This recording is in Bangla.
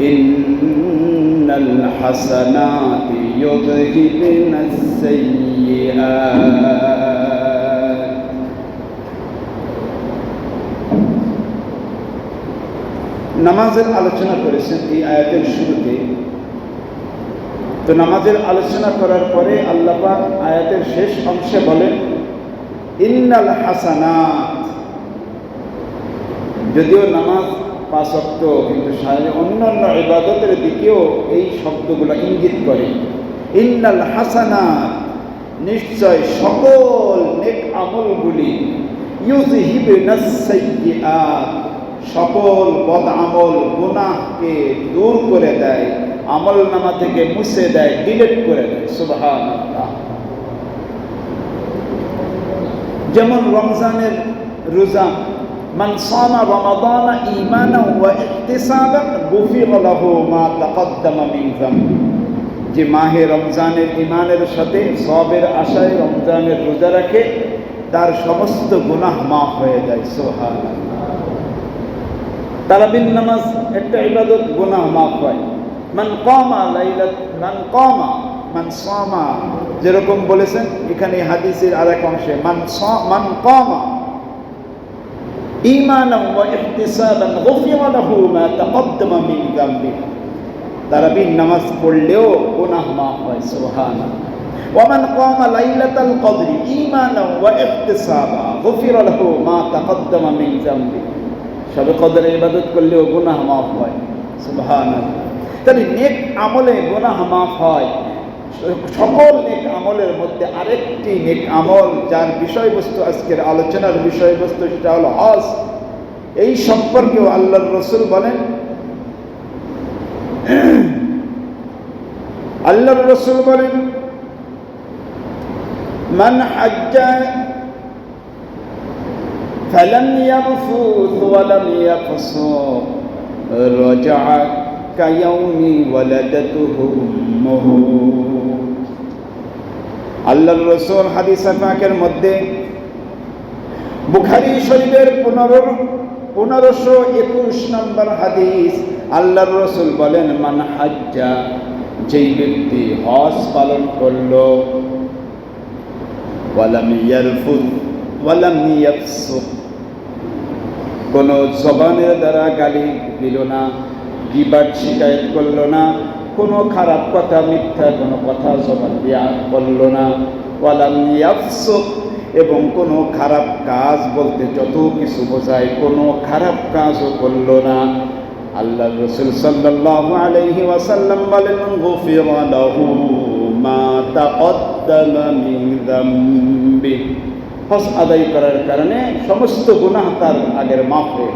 إن الحسنات يذهبن السيئات নামাজের আলোচনা করেছেন এই আয়াতের শুরুতে তো নামাজের আলোচনা করার পরে আল্লাপাক আয়াতের শেষ অংশে বলেন ইন্নাল হাসানাত যদিও নামাজ পাশক্ত কিন্তু অন্যান্য ইবাদতের দিকেও এই শব্দগুলো ইঙ্গিত করে। ইন্নাল হাসানা, নিশ্চয় সকল নেক আমলগুলি সকল বদ আমল গুনাহকে দূর করে দেয় আমল নামা থেকে মুছে দেয়, ডিলেট করে দেয় সুবহান যেমন রমজানের রোজা من صام رمضان إيمانا واحتسابا غفر له ما تقدم من ذنبه যে মাহে রমজানের ইমানের সাথে সবের আশায় রমজানের রোজা রাখে তার সমস্ত গুনাহ মাফ হয়ে যায় সোহান তারাবিন নামাজ একটা ইবাদত গুনাহ মাফ হয় মান কমা লাইলাত মান কমা মান সামা যেরকম বলেছেন এখানে হাদিসের আরেক অংশে মান মান কমা إيمانا واحتسابا غفر له ما تقدم من ذنبه তারাবির নামাজ পড়লেও গুনাহ মাফ হয় সুবহানাল্লাহ ومن قام ليلة القدر إيمانا واحتسابا غفر له ما تقدم من ذنبه সবে কদরে ইবাদত করলেও গুনাহ মাফ হয় সুবহানাল্লাহ তাহলে নেক আমলে গুনাহ মাফ হয় সকল নেক আমলের মধ্যে আরেকটি নেক আমল যার বিষয়বস্তু আজকের আলোচনার বিষয়বস্তু সেটা হলো হজ এই সম্পর্কেও আল্লাহর রসুল বলেন আল্লাহর রসুল বলেন মান হাজ্জা فلم يرفث ولم يفسق رجع كيوم ولدته امه আল্লাহর রসুল হাদিস পাকের মধ্যে বুখারি শরীফের পনেরো পনেরোশো একুশ নম্বর হাদিস আল্লাহর রসুল বলেন, মান হাজ্জা যেই ব্যক্তি হজ পালন করল, ওয়ালাম ওয়ালাম কোনো জবানের দ্বারা গালি দিল না বিবাদ শিকায়ত করল না কোনো খারাপ কথা, মিথ্যা কোনো কথা জবান দিয়া করল না। ওয়ালাম ইয়াফসুক, এবং কোনো খারাপ কাজ বলতে যত কিছু বোঝায়, কোনো খারাপ কাজও করল না। আল্লাহ রসুল সাল্লাল্লাহু আলাইহি ওয়াসাল্লাম বলেন হজ আদায় করার কারণে সমস্ত গুনাহ তার আগের মাফ হয়ে